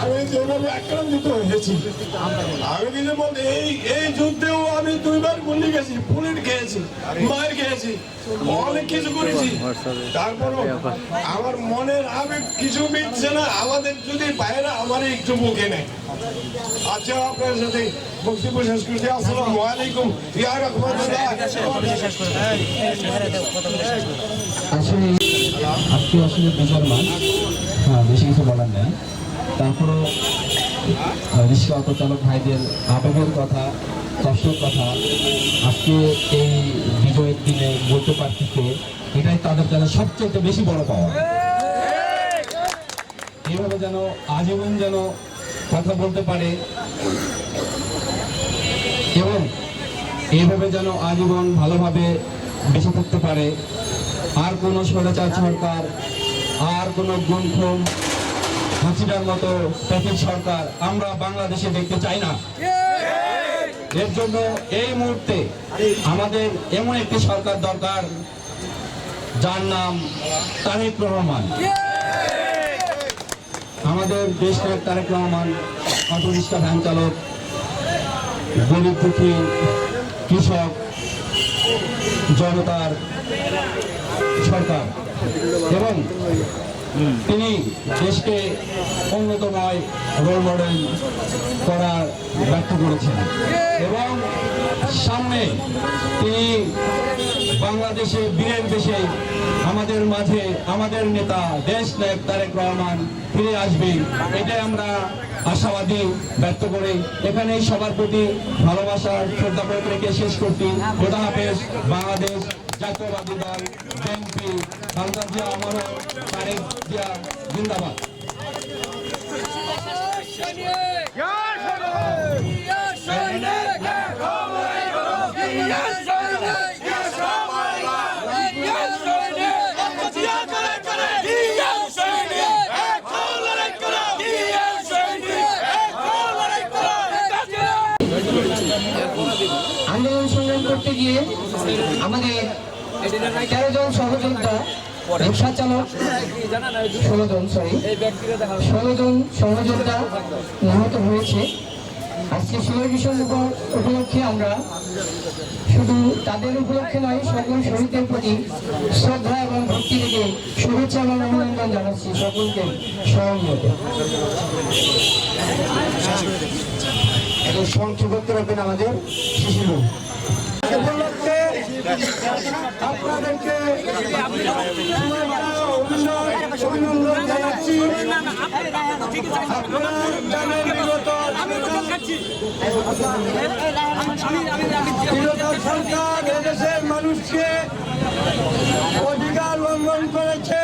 আমি যেভাবে আক্রান্তিত হয়েছি আমি এই এই যুদ্ধেও আমি দুইবার গুলি গেছি বুলেট খেয়েছি মার খেয়েছি অনেক কিছু করেছি। তারপরও আমার মনের আবেগ কিছু মিটছে না আমাদের যদি বাইরে আমার একটু মুখে নেয়। আচ্ছা আপনার সাথে বক্তব্য শেষ করছি। আসসালামু আলাইকুম। ইয়া রহমাতুল্লাহ। আসলে আজকে আসলে বিজয় মাস হ্যাঁ বেশি কিছু বলার নেই। তারপরেও রিক্সা অটো চালক ভাইদের আবেগের কথা, কষ্টের কথা, আজকে এই বিজয়ের দিনে বলতে পারতেছে এটাই তাদের জন্য সবচেয়ে বেশি বড় পাওয়া। এইভাবে যেন আজীবন যেন কথা বলতে পারে, এবং এইভাবে যেন আজীবন ভালোভাবে বেঁচে থাকতে পারে আর কোনো স্বৈরাচার সরকার, আর কোনো গুমখুম হাসিটার মতো প্যাকেজ সরকার আমরা বাংলাদেশে দেখতে চাই না। এর জন্য এই মুহূর্তে আমাদের এমন একটি সরকার দরকার, যার নাম তারেক রহমান। আমাদের দেশ নায়ক Tarek Rahman auto rickshaw van চালক, গরিব দুঃখী কৃষক, জনতার সরকার। এবং তিনি দেশকে উন্নতময় রোল মডেল করার ব্যর্থ করেছেন এবং সামনে তিনি বাংলাদেশে বীরের দেশে আমাদের মাঝে আমাদের নেতা, দেশ নায়ক তারেক রহমান ফিরে আসবে এটাই আমরা আশাবাদী ব্যক্ত করে। এখানে সবার প্রতি ভালোবাসা, শ্রদ্ধা রেখে শেষ করছি। খোদা হাফেজ, বাংলাদেশ। জাতীয়বাদী দল বিএনপি খালদা জিয়া অমর তারেক জিয়া জিন্দাবাদ। আন্দোলন সংগ্রাম করতে গিয়ে আমাদের তেরো জন সহযোদ্ধা রিক্সা চালক, ষোলো জন সরি ষোলো জন সহযোদ্ধা নিহত হয়েছে। আজকে ষোলো ডিসেম্বর উপলক্ষে আমরা শুধু তাদের উপলক্ষে নয়, সকল শহীদদের প্রতি শ্রদ্ধা এবং ভক্তি থেকে শুভেচ্ছা এবং অভিনন্দন জানাচ্ছি সকলকে এখন সংক্ষিপ্ত রাখবেন আমাদের শিশির আপনাদেরকে অভিনন্দন জানাচ্ছি সরকার এদেশের মানুষকে অধিকার লঙ্ঘন করেছে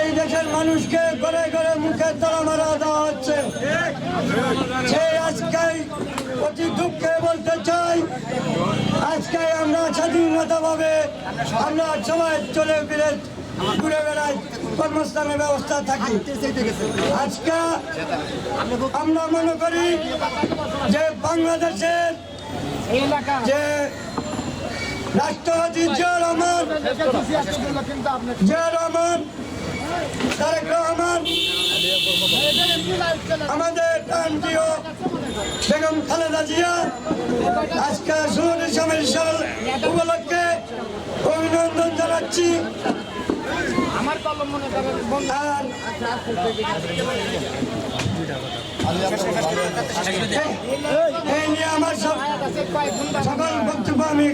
এই দেশের মানুষকে করে করে মুখে তারা মারা দেওয়া হচ্ছে সে আজকে অতি দুঃখে বলতে চাই আজকে আমরা স্বাধীনতা ভাবে আমরা সবাই চলে ফিরে ঘুরে বেড়াই, কর্মস্থানের ব্যবস্থা থাকি। আজকে আমরা মনে করি যে বাংলাদেশের যে রাষ্ট্রপতি জিয়া রহমান জিয়া রহমান, তারেক রহমান, আমাদের প্রান্তীয় বেগম খালেদা জিয়া আজকে ষোলো ডিসেম্বর উপলক্ষে অভিনন্দন জানাচ্ছি। আর এই নিয়ে আমার সব সকল বক্তব্য আমি